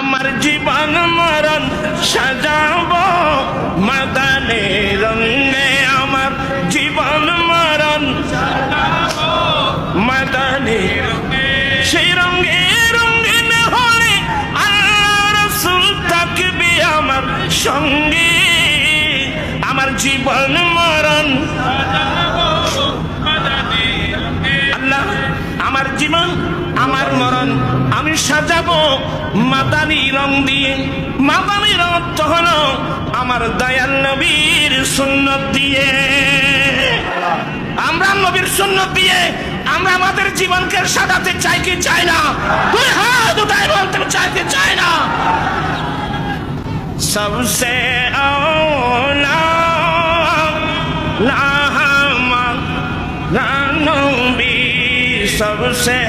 আমার জীবন মরণ সাজাব, মাদানে রঙে আমার জীবন মরণ মাদানে সেই রঙে রঙিন হলে আর রসুল থাকবে আমার সঙ্গে। আমার জীবন মরণ আল্লাহ, আমার জীবন, আমার মরণ আমি সাজাবো মাদানি রং দিয়ে। মাদানি রং হলো আমার দয়াল নবীর শূন্য দিয়ে। আমরা নবীর শূন্য দিয়ে আমরা আমাদের জীবনকে সাজাতে চাই কি চাই না? দুই হাত উঠায় বলতে চাই চাই না? সবসে আওলা লা হামা লা সবসে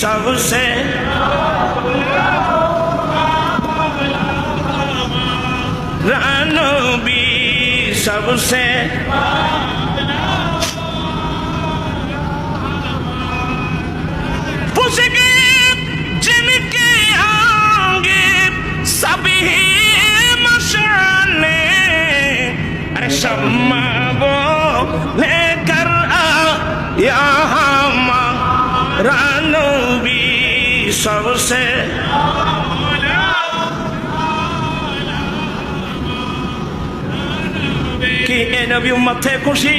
सबसे रानबी सबसे पुसके जिनके आगे सभी मशाने अरे शम्मा রানবী সবসে কি এ নবী উম্মত খুশি